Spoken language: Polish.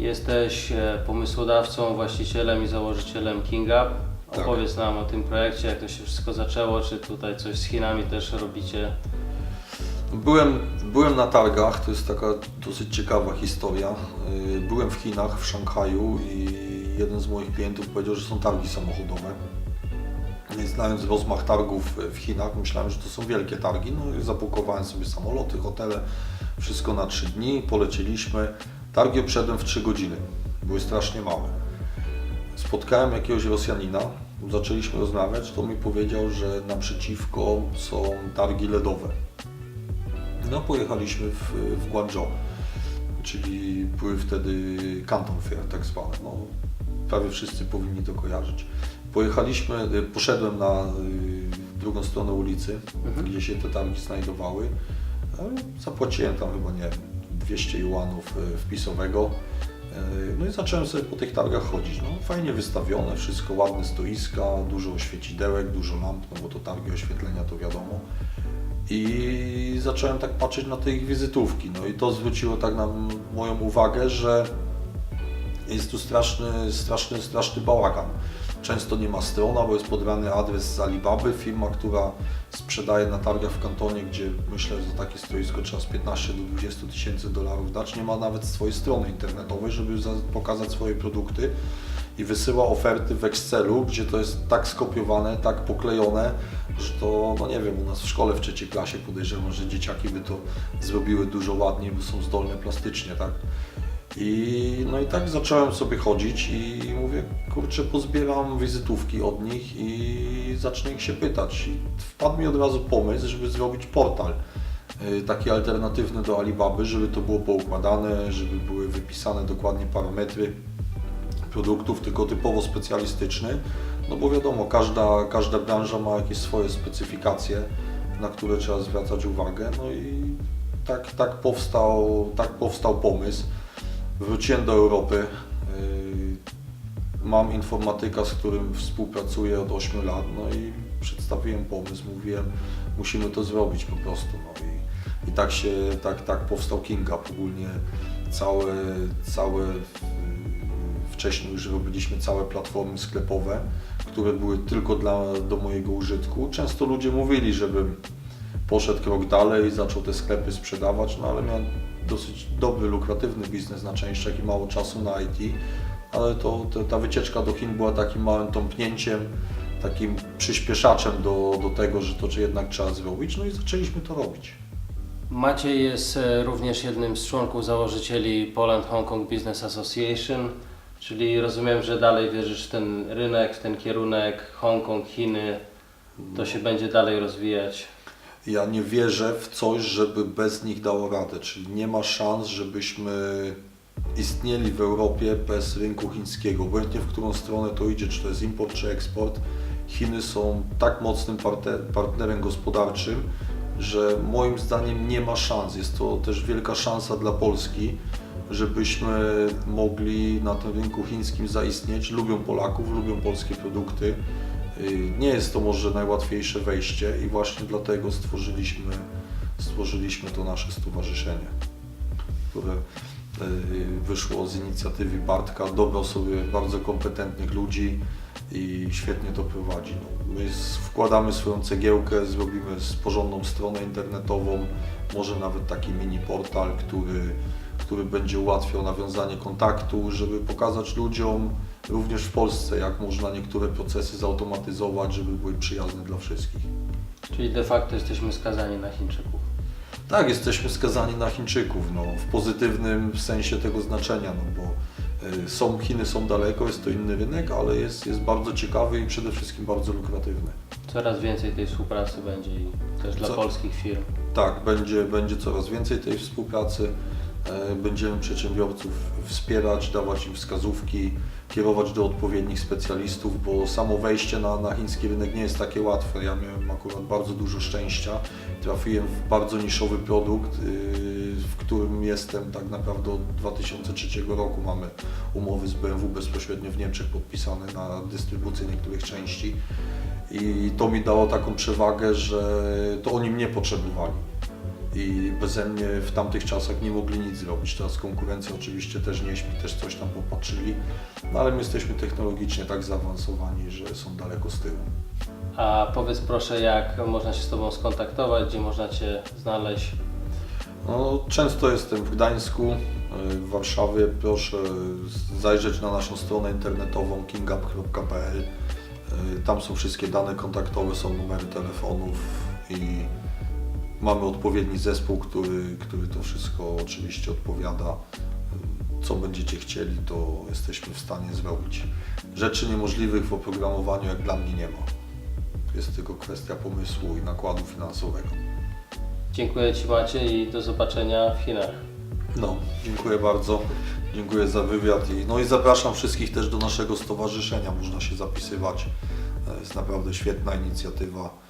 Jesteś e, pomysłodawcą, właścicielem i założycielem Kinga. Tak. Opowiedz nam o tym projekcie, jak to się wszystko zaczęło, czy tutaj coś z Chinami też robicie. Byłem, byłem na targach, to jest taka dosyć ciekawa historia. Yy, Byłem w Chinach, w Szanghaju i jeden z moich klientów powiedział, że są targi samochodowe. I znając rozmach targów w Chinach, myślałem, że to są wielkie targi. No i zapukowałem sobie samoloty, hotele, wszystko na trzy dni, polecieliśmy. Targi obszedłem w 3 godziny, były strasznie małe. Spotkałem jakiegoś Rosjanina, zaczęliśmy rozmawiać, to mi powiedział, że naprzeciwko są targi LEDowe. No pojechaliśmy w, w Guangzhou, czyli były wtedy Canton Fair tak zwane. No, prawie wszyscy powinni to kojarzyć. Pojechaliśmy, y, poszedłem na y, drugą stronę ulicy, Mhm. gdzie się te targi znajdowały. No, Zapłaciłem tam chyba nie wiem, 200 juanów y, wpisowego. Y, No i zacząłem sobie po tych targach chodzić. No, fajnie wystawione, wszystko ładne stoiska, dużo świecidełek, dużo lamp, no bo to targi oświetlenia to wiadomo. I zacząłem tak patrzeć na te ich wizytówki. No i to zwróciło tak na moją uwagę, że jest tu straszny, straszny, straszny bałagan. Często nie ma strona, bo jest podany adres z Alibaby, firma, która sprzedaje na targach w kantonie, gdzie myślę, że za takie stoisko trzeba z 15 do 20 tysięcy dolarów dać. Nie ma nawet swojej strony internetowej, żeby za- pokazać swoje produkty i wysyła oferty w Excelu, gdzie to jest tak skopiowane, tak poklejone, że to, no nie wiem, u nas w szkole w trzeciej klasie podejrzewam, że dzieciaki by to zrobiły dużo ładniej, bo są zdolne plastycznie, tak? I, no i tak zacząłem sobie chodzić i mówię, kurczę, pozbieram wizytówki od nich i zacznę ich się pytać. I wpadł mi od razu pomysł, żeby zrobić portal y, taki alternatywny do Alibaby, żeby to było poukładane, żeby były wypisane dokładnie parametry produktów, tylko typowo specjalistyczny, no bo wiadomo, każda, każda branża ma jakieś swoje specyfikacje, na które trzeba zwracać uwagę, no i tak, tak, powstał, tak powstał pomysł. Wróciłem do Europy, yy, mam informatyka, z którym współpracuję od 8 lat, no i przedstawiłem pomysł, mówiłem, musimy to zrobić po prostu, no i, i tak się, tak, tak powstał Kinga, ogólnie całe, całe yy, wcześniej już robiliśmy całe platformy sklepowe, które były tylko dla, do mojego użytku. Często ludzie mówili, żebym poszedł krok dalej zaczął te sklepy sprzedawać, no ale miałem dosyć dobry, lukratywny biznes na częściach i mało czasu na IT, ale to, to, ta wycieczka do Chin była takim małym tąpnięciem, takim przyspieszaczem do, do tego, że to że jednak trzeba zrobić, no i zaczęliśmy to robić. Maciej jest e, również jednym z członków założycieli Poland Hong Kong Business Association, czyli rozumiem, że dalej wierzysz w ten rynek, w ten kierunek Hongkong, Chiny, to się będzie dalej rozwijać. Ja nie wierzę w coś, żeby bez nich dało radę, czyli nie ma szans, żebyśmy istnieli w Europie bez rynku chińskiego. Obojętnie w którą stronę to idzie, czy to jest import, czy eksport, Chiny są tak mocnym partnerem gospodarczym, że moim zdaniem nie ma szans. Jest to też wielka szansa dla Polski, żebyśmy mogli na tym rynku chińskim zaistnieć. Lubią Polaków, lubią polskie produkty. Y, Nie jest to może najłatwiejsze wejście i właśnie dlatego stworzyliśmy, stworzyliśmy to nasze stowarzyszenie, które y, wyszło z inicjatywy Bartka, dobrał sobie bardzo kompetentnych ludzi i świetnie to prowadzi. No, my wkładamy swoją cegiełkę, zrobimy porządną stronę internetową, może nawet taki mini portal, który, który będzie ułatwiał nawiązanie kontaktu, żeby pokazać ludziom, również w Polsce, jak można niektóre procesy zautomatyzować, żeby były przyjazne dla wszystkich. Czyli de facto jesteśmy skazani na Chińczyków. Tak, jesteśmy skazani na Chińczyków, no, w pozytywnym sensie tego znaczenia, no bo y, są, Chiny są daleko, jest to inny rynek, ale jest, jest bardzo ciekawy i przede wszystkim bardzo lukratywny. Coraz więcej tej współpracy będzie i też dla Co- polskich firm. Tak, będzie, będzie coraz więcej tej współpracy. E, Będziemy przedsiębiorców wspierać, dawać im wskazówki, kierować do odpowiednich specjalistów, bo samo wejście na, na chiński rynek nie jest takie łatwe. Ja miałem akurat bardzo dużo szczęścia. Trafiłem w bardzo niszowy produkt, yy, w którym jestem tak naprawdę od 2003 roku. Mamy umowy z BMW bezpośrednio w Niemczech podpisane na dystrybucję niektórych części. I to mi dało taką przewagę, że to oni mnie potrzebowali. I beze mnie w tamtych czasach nie mogli nic zrobić. Teraz konkurencja oczywiście też nie śpi, też coś tam popatrzyli, no ale my jesteśmy technologicznie tak zaawansowani, że są daleko z tyłu. A powiedz proszę, jak można się z Tobą skontaktować, gdzie można Cię znaleźć? No, często jestem w Gdańsku, w Warszawie. Proszę zajrzeć na naszą stronę internetową kingup.pl. Tam są wszystkie dane kontaktowe, są numery telefonów i mamy odpowiedni zespół, który, który to wszystko oczywiście odpowiada. Co będziecie chcieli, to jesteśmy w stanie zrobić. Rzeczy niemożliwych w oprogramowaniu jak dla mnie nie ma. Jest tylko kwestia pomysłu i nakładu finansowego. Dziękuję Ci Maciej i do zobaczenia w Chinach. No, dziękuję bardzo. Dziękuję za wywiad i, no i zapraszam wszystkich też do naszego stowarzyszenia. Można się zapisywać. E, Jest naprawdę świetna inicjatywa.